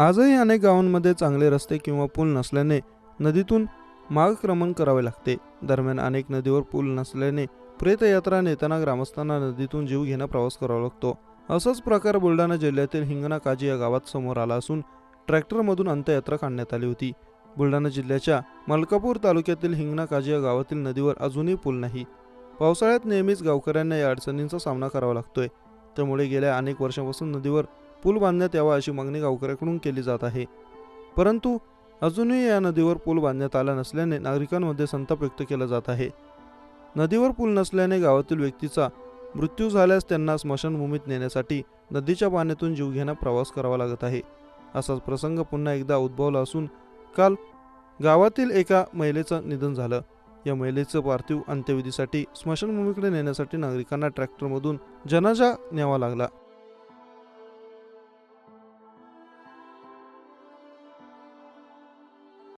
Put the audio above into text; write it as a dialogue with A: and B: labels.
A: आजही अनेक गावांमध्ये चांगले रस्ते किंवा पूल नसल्याने नदीतून मार्गक्रमण करावे लागते. दरम्यान अनेक नदीवर पूल नसल्याने प्रेतयात्रा नेताना ग्रामस्थांना नदीतून जीव घेणं प्रवास करावा लागतो. असाच प्रकार बुलढाणा जिल्ह्यातील हिंगणा काजी या गावात समोर आला असून ट्रॅक्टरमधून अंत्ययात्रा काढण्यात आली होती. बुलढाणा जिल्ह्याच्या मलकापूर तालुक्यातील हिंगणा काजी या गावातील नदीवर अजूनही पूल नाही. पावसाळ्यात नेहमीच गावकऱ्यांना या अडचणींचा सामना करावा लागतोय. त्यामुळे गेल्या अनेक वर्षांपासून नदीवर पूल बांधण्यात यावा अशी मागणी गावकऱ्याकडून केली जात आहे. परंतु अजूनही या नदीवर पूल बांधण्यात आला नसल्याने नागरिकांमध्ये संताप व्यक्त केला जात आहे. नदीवर पूल नसल्याने गावातील व्यक्तीचा मृत्यू झाल्यास त्यांना स्मशानभूमीत नेण्यासाठी नदीच्या पाण्यातून जीवघेणा प्रवास करावा लागत आहे. असाच प्रसंग पुन्हा एकदा उद्भवला असून काल गावातील एका महिलेचं निधन झालं. या महिलेचं पार्थिव अंत्यविधीसाठी स्मशानभूमीकडे नेण्यासाठी नागरिकांना ट्रॅक्टरमधून जनाजा न्यावा लागला.